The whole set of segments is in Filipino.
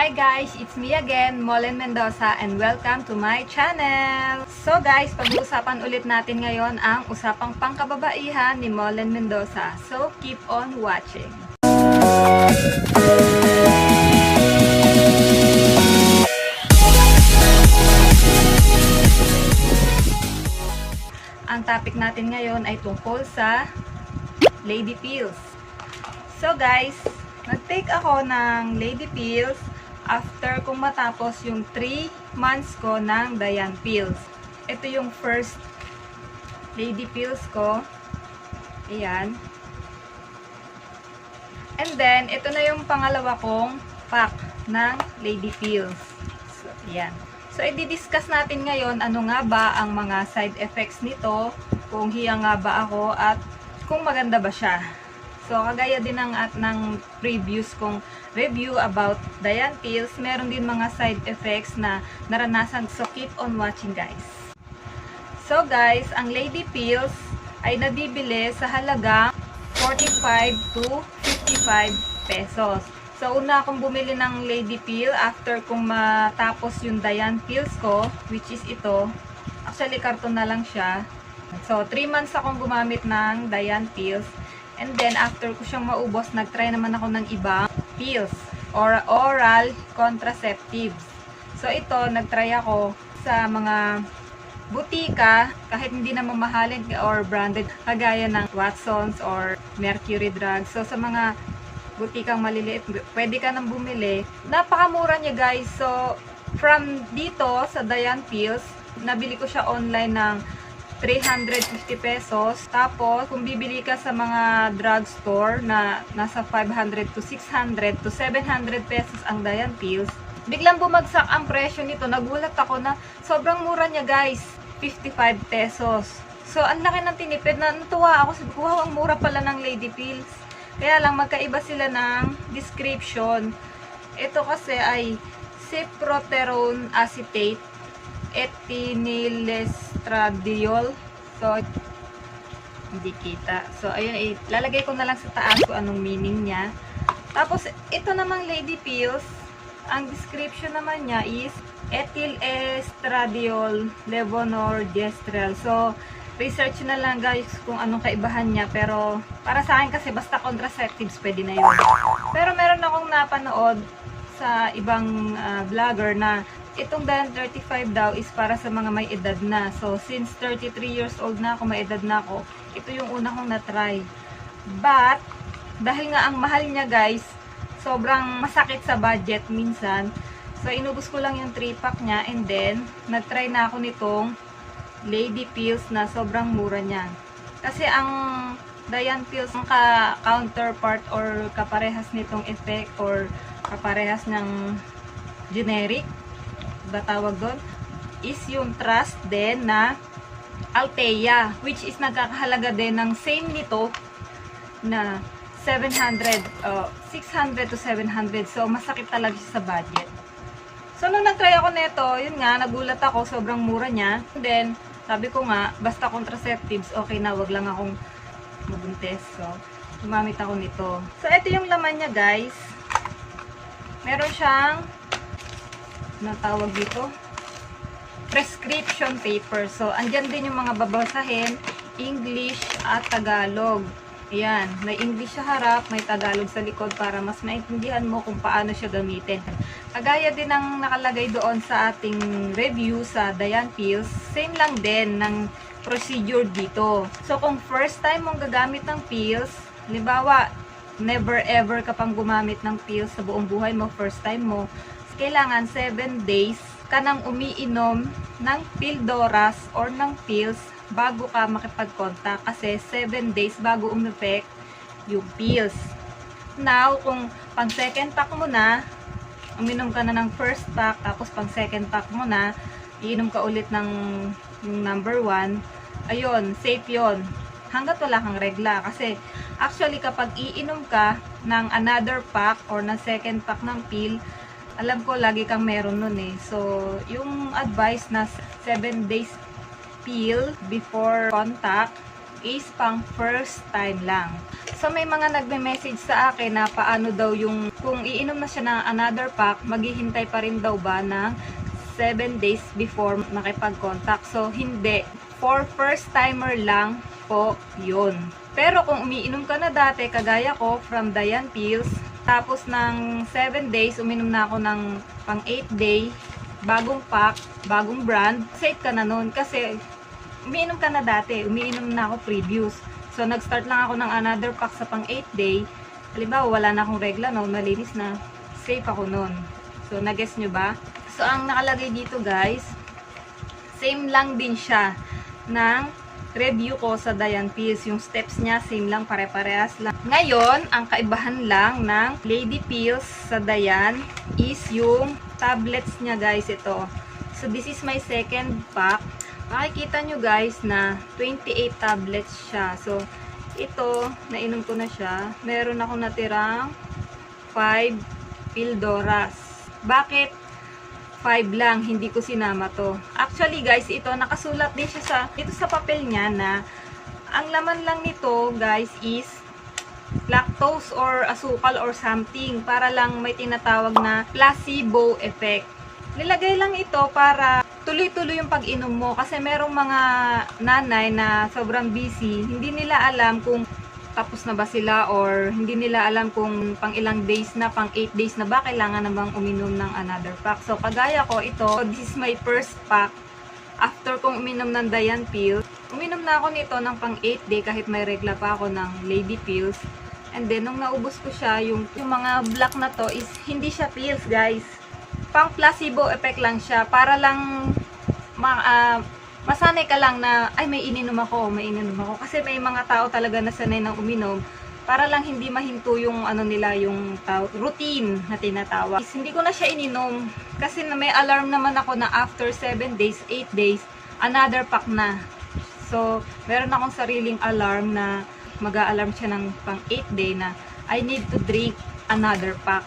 Hi guys, it's me again, Molen Mendoza and welcome to my channel! So guys, pag-uusapan ulit natin ngayon ang usapang pangkababaihan ni Molen Mendoza. So keep on watching! Ang topic natin ngayon ay tungkol sa lady pills. So guys, nag-take ako ng lady pills after kung matapos yung 3 months ko ng Diane pills. Ito yung first lady pills ko. Ayan. And then, ito na yung pangalawa kong pack ng lady pills. So, ayan. So, i-discuss natin ngayon ano nga ba ang mga side effects nito, kung hiya nga ba ako, at kung maganda ba siya. So, kagaya din ng, at ng previous kong review about Diane pills, meron din mga side effects na naranasan. So, keep on watching guys. So, guys, ang lady pills ay nabibili sa halagang 45 to 55 pesos. So, una akong bumili ng lady pill after kung matapos yung Diane pills ko, which is ito. Actually, karton na lang siya. So, 3 months akong gumamit ng Diane pills. And then, after ko siyang maubos, nag-try naman ako ng ibang pills or oral contraceptives. So, ito, nag-try ako sa mga butika, kahit hindi na mamahalin or branded, kagaya ng Watsons or Mercury Drugs. So, sa mga butikang maliliit, pwede ka nang bumili. Napakamura niya guys. So, from dito sa Diane Pills, nabili ko siya online ng 350 pesos. Tapos, kung bibili ka sa mga drugstore na nasa 500 to 600 to 700 pesos ang Diane Pills, biglang bumagsak ang presyo nito. Nagulat ako na sobrang mura niya guys. 55 pesos. So, ang laki ng tinipid na natuwa ako. Sabi ko, wow, ang mura pala ng Lady Pills. Kaya lang, magkaiba sila ng description. Ito kasi ay ciproterone acetate ethinylestradiol. So, hindi kita. So, ayun, lalagay ko na lang sa taas kung anong meaning niya. Tapos, ito namang Lady Pills, ang description naman niya is ethyl estradiol levonorgestrel. So, research na lang guys kung anong kaibahan niya. Pero, para sa akin kasi basta contraceptives, pwede na yun. Pero meron akong napanood sa ibang ah, vlogger na itong Dian 35 daw is para sa mga may edad na. So, since 33 years old na ako, may edad na ako, ito yung una kong na-try. But, dahil nga ang mahal niya guys, sobrang masakit sa budget minsan. So, inubos ko lang yung 3-pack niya and then, nag-try na ako nitong Lady Pills na sobrang mura niya. Kasi ang Diane Pills, ang ka-counterpart or kaparehas nitong effect or kaparehas ng generic, ba tawag doon, is yung trust din na Altea, which is nagkakahalaga din ng same nito na 700, uh, 600 to 700. So, masakit talaga siya sa budget. So, nung nag-try ako nito, yun nga, nagulat ako, sobrang mura niya. And then, sabi ko nga, basta contraceptives, okay na, wag lang akong mabuntis. So, gumamit ako nito. So, ito yung laman niya, guys. Meron siyang, na tawag dito, prescription paper. So, andyan din yung mga babasahin, English at Tagalog. Ayan, may English sa harap, may Tagalog sa likod para mas maintindihan mo kung paano siya gamitin. Kagaya din ng nakalagay doon sa ating review sa Diane Pills, same lang din ng procedure dito. So, kung first time mong gagamit ng pills, halimbawa, never ever ka pang gumamit ng pills sa buong buhay mo, first time mo, kailangan 7 days ka nang umiinom ng pildoras or ng pills bago ka makipag-contact kasi 7 days bago umeffect yung pills. Now, kung pang second pack mo na, uminom ka na ng first pack, tapos pang second pack mo na, iinom ka ulit ng yung number 1, ayun, safe yon hanggat wala kang regla. Kasi, actually, kapag iinom ka ng another pack or na second pack ng pill, alam ko lagi kang meron nun eh. So, yung advice na 7 days pill before contact is pang first time lang. So may mga nagme-message sa akin na paano daw yung kung iinom na siya ng another pack, maghihintay pa rin daw ba ng 7 days before makipag-contact. So hindi. For first timer lang po yun. Pero kung umiinom ka na dati, kagaya ko, from Diane Pills, tapos ng 7 days, uminom na ako ng pang 8 day, bagong pack, bagong brand, safe ka na nun. Kasi umiinom ka na dati, umiinom na ako previous. So, nag-start lang ako ng another pack sa pang 8 day. Halimbawa, wala na akong regla, no? Malinis na. Safe ako nun. So, nag-guess nyo ba? So, ang nakalagay dito, guys, same lang din siya ng review ko sa Diane Pills. Yung steps niya, same lang, pare-parehas lang. Ngayon, ang kaibahan lang ng Lady Pills sa Diane is yung tablets niya, guys, ito. So, this is my second pack makikita nyo guys na 28 tablets siya. So, ito, nainom ko na siya. Meron ako natirang 5 Pildoras. Bakit 5 lang? Hindi ko sinama to. Actually guys, ito, nakasulat din siya sa, dito sa papel niya na ang laman lang nito guys is lactose or asukal or something para lang may tinatawag na placebo effect. Nilagay lang ito para tuloy-tuloy yung pag-inom mo kasi merong mga nanay na sobrang busy, hindi nila alam kung tapos na ba sila or hindi nila alam kung pang ilang days na, pang 8 days na ba kailangan na bang uminom ng another pack. So kagaya ko ito, this is my first pack after kong uminom ng Diane Pills. Uminom na ako nito ng pang 8 day kahit may regla pa ako ng Lady Pills. And then, nung naubos ko siya, yung, yung mga black na to is hindi siya pills, guys pang placebo effect lang siya para lang ma, ah, masanay ka lang na ay may ininom ako, may ininom ako kasi may mga tao talaga na sanay ng uminom para lang hindi mahinto yung ano nila yung taw- routine na tinatawag. Is, hindi ko na siya ininom kasi na may alarm naman ako na after 7 days, 8 days, another pack na. So, meron akong sariling alarm na mag-a-alarm siya ng pang 8 day na I need to drink another pack.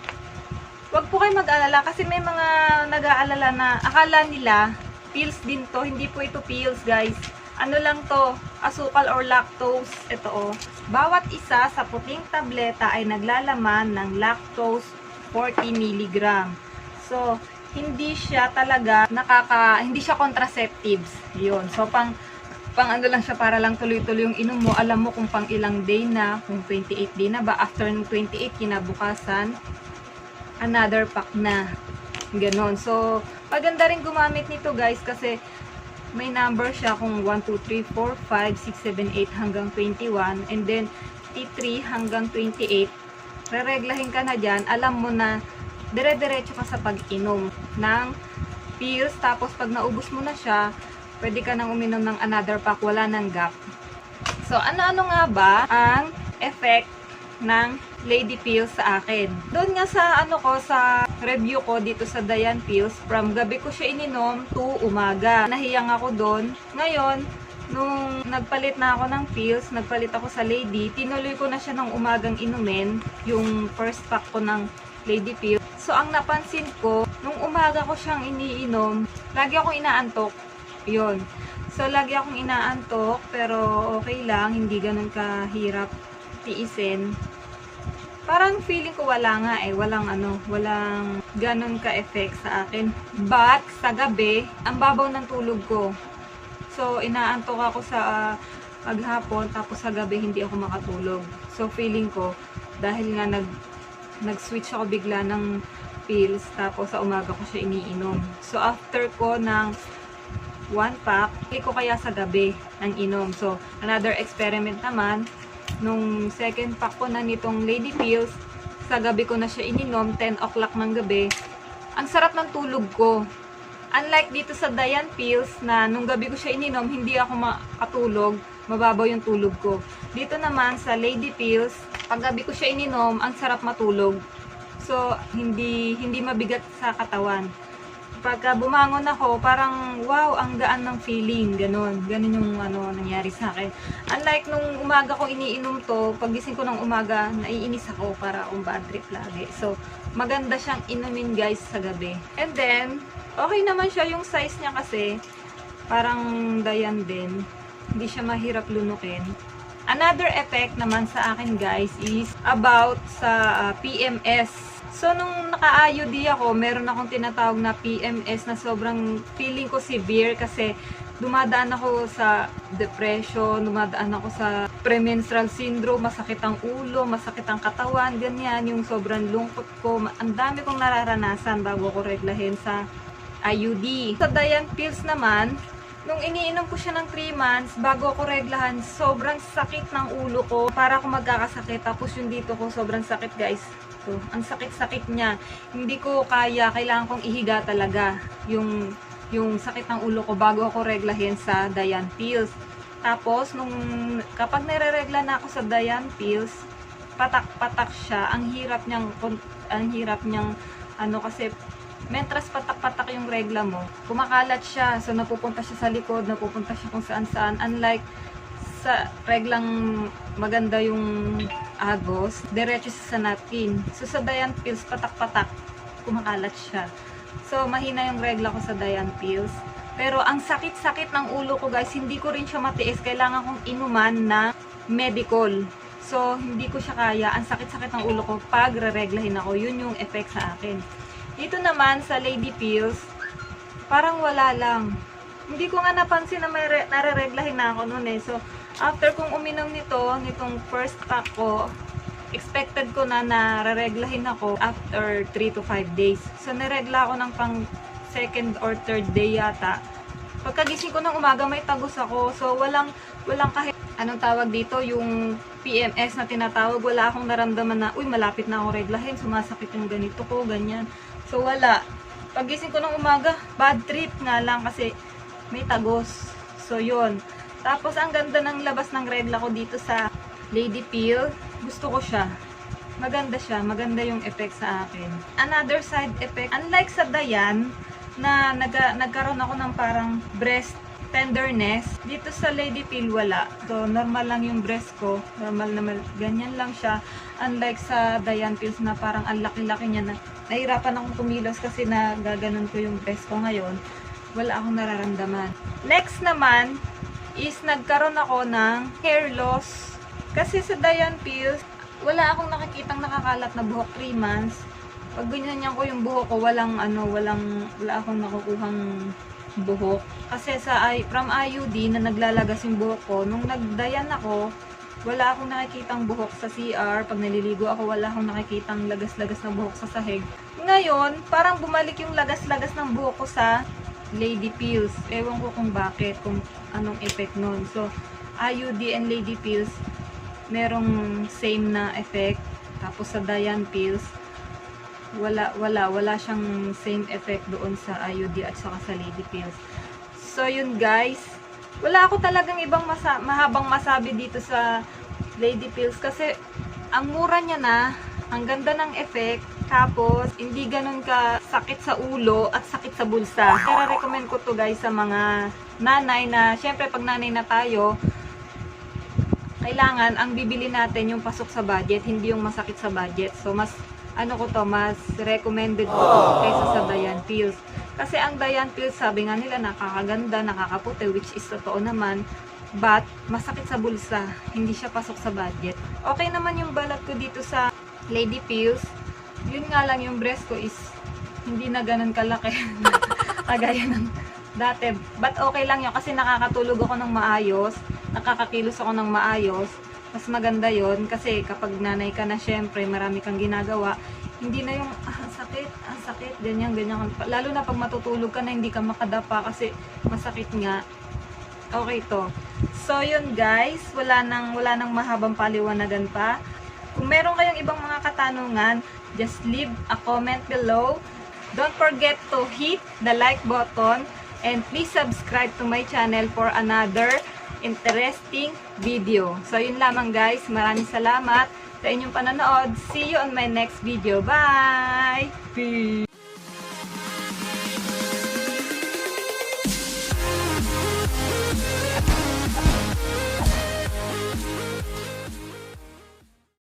Huwag po kayo mag-alala kasi may mga nag-aalala na akala nila pills din to. Hindi po ito pills, guys. Ano lang to, asukal or lactose. Ito oh. Bawat isa sa puting tableta ay naglalaman ng lactose 40 mg. So, hindi siya talaga nakaka, hindi siya contraceptives. Yun. So, pang pang ano lang siya para lang tuloy-tuloy yung inom mo. Alam mo kung pang ilang day na, kung 28 day na ba. After ng 28, kinabukasan, another pack na. Ganon. So, maganda rin gumamit nito guys kasi may number siya kung 1, 2, 3, 4, 5, 6, 7, 8 hanggang 21 and then T3 hanggang 28 rereglahin ka na dyan. Alam mo na dire-diretso ka sa pag-inom ng pills. Tapos pag naubos mo na siya pwede ka nang uminom ng another pack. Wala nang gap. So ano-ano nga ba ang effect ng Lady Pills sa akin. Doon nga sa ano ko sa review ko dito sa Diane Pills, from gabi ko siya ininom to umaga. Nahiyang ako doon. Ngayon, nung nagpalit na ako ng pills, nagpalit ako sa Lady, tinuloy ko na siya ng umagang inumin, yung first pack ko ng Lady Pills. So, ang napansin ko, nung umaga ko siyang iniinom, lagi akong inaantok. Yun. So, lagi akong inaantok, pero okay lang, hindi ganun kahirap tiisin parang feeling ko wala nga eh, walang ano, walang ganun ka-effect sa akin. But, sa gabi, ang babaw ng tulog ko. So, inaantok ako sa uh, maghapon, tapos sa gabi hindi ako makatulog. So, feeling ko, dahil nga nag, nag-switch ako bigla ng pills, tapos sa umaga ko siya iniinom. So, after ko ng one pack, ko kaya sa gabi ang inom. So, another experiment naman, nung second pack ko na nitong Lady Pills, sa gabi ko na siya ininom, 10 o'clock ng gabi. Ang sarap ng tulog ko. Unlike dito sa Diane Pills na nung gabi ko siya ininom, hindi ako makatulog, mababaw yung tulog ko. Dito naman sa Lady Pills, pag gabi ko siya ininom, ang sarap matulog. So, hindi hindi mabigat sa katawan pagka bumangon ako, parang wow, ang gaan ng feeling, ganun. Ganun yung ano, nangyari sa akin. Unlike nung umaga ko iniinom to, pagising ko ng umaga, naiinis ako para akong bad trip lagi. So, maganda siyang inumin guys sa gabi. And then, okay naman siya yung size niya kasi, parang dayan din. Hindi siya mahirap lunukin. Another effect naman sa akin guys is about sa ah, PMS. So, nung naka-IUD ako, meron akong tinatawag na PMS na sobrang feeling ko severe kasi dumadaan ako sa depression, dumadaan ako sa premenstrual syndrome, masakit ang ulo, masakit ang katawan, ganyan, yung sobrang lungkot ko. Ang dami kong nararanasan bago ko reglahin sa IUD. Sa Dian pills naman, nung iniinom ko siya ng 3 months, bago ako reglahan, sobrang sakit ng ulo ko. Para ako magkakasakit. Tapos yung dito ko, sobrang sakit guys. So, ang sakit-sakit niya. Hindi ko kaya, kailangan kong ihiga talaga yung, yung sakit ng ulo ko bago ako reglahin sa Dian pills. Tapos, nung kapag nire-regla na ako sa Dian pills, patak-patak siya. Ang hirap niyang, ang hirap niyang, ano kasi, mentras patak-patak yung regla mo, kumakalat siya. So, napupunta siya sa likod, napupunta siya kung saan-saan. Unlike sa reglang maganda yung agos, diretso sa napkin. So, sa Dian pills, patak-patak, kumakalat siya. So, mahina yung regla ko sa Dian pills. Pero, ang sakit-sakit ng ulo ko, guys, hindi ko rin siya matiis. Kailangan kong inuman na medical. So, hindi ko siya kaya. Ang sakit-sakit ng ulo ko pag re-reglahin ako. Yun yung effect sa akin. Dito naman sa Lady Pills, parang wala lang. Hindi ko nga napansin na may re- nare-reglahin na ako noon eh. So, after kong uminom nito, nitong first pack ko, expected ko na nare-reglahin ako after 3 to 5 days. So, naregla ako ng pang second or third day yata. Pagkagising ko ng umaga, may tagos ako. So, walang, walang kahit anong tawag dito, yung PMS na tinatawag, wala akong naramdaman na, uy, malapit na ako reglahin, sumasakit yung ganito ko, ganyan. So, wala. Pagising ko ng umaga, bad trip nga lang kasi may tagos. So, yun. Tapos, ang ganda ng labas ng regla ko dito sa Lady Peel. Gusto ko siya. Maganda siya. Maganda yung effect sa akin. Another side effect, unlike sa Dayan, na naga, nagkaroon ako ng parang breast tenderness. Dito sa Lady Peel, wala. So, normal lang yung breast ko. Normal naman. Ganyan lang siya. Unlike sa Dian Pills na parang ang laki-laki niya na nahirapan akong kumilos kasi na gaganon ko yung breast ko ngayon. Wala akong nararamdaman. Next naman is nagkaroon ako ng hair loss. Kasi sa Dian Pills, wala akong nakikitang nakakalat na buhok 3 months. Pag ganyan ko yung buhok ko, walang ano, walang, wala akong nakukuhang buhok. Kasi sa from IUD na naglalagas yung buhok ko, nung nagdayan ako, wala akong nakikitang buhok sa CR. Pag naliligo ako, wala akong nakikitang lagas-lagas na buhok sa sahig. Ngayon, parang bumalik yung lagas-lagas ng buhok ko sa Lady Pills. Ewan ko kung bakit, kung anong effect nun. So, IUD and Lady Pills, merong same na effect. Tapos sa Dian Pills, wala wala wala siyang same effect doon sa IUD at saka sa Lady Pills. So yun guys, wala ako talagang ibang masa mahabang masabi dito sa Lady Pills kasi ang mura niya na, ang ganda ng effect, tapos hindi ganun ka sakit sa ulo at sakit sa bulsa. Kaya recommend ko to guys sa mga nanay na, syempre pag nanay na tayo, kailangan ang bibili natin yung pasok sa budget, hindi yung masakit sa budget. So mas ano ko to, mas recommended ko kaysa sa Dian Pills. Kasi ang Dian Pills, sabi nga nila, nakakaganda, nakakaputi, which is totoo naman. But, masakit sa bulsa. Hindi siya pasok sa budget. Okay naman yung balat ko dito sa Lady Pills. Yun nga lang, yung breast ko is hindi na ganun kalaki. Kagaya ng dati. But okay lang yun kasi nakakatulog ako ng maayos. Nakakakilos ako ng maayos mas maganda yon kasi kapag nanay ka na syempre marami kang ginagawa hindi na yung sakit ganyan ganyan. Lalo na pag matutulog ka na hindi ka makadapa kasi masakit nga. Okay to. So yun guys. Wala nang wala nang mahabang paliwanagan pa. Kung meron kayong ibang mga katanungan just leave a comment below. Don't forget to hit the like button and please subscribe to my channel for another interesting video. So, yun lamang guys. Maraming salamat sa inyong panonood. See you on my next video. Bye! Peace!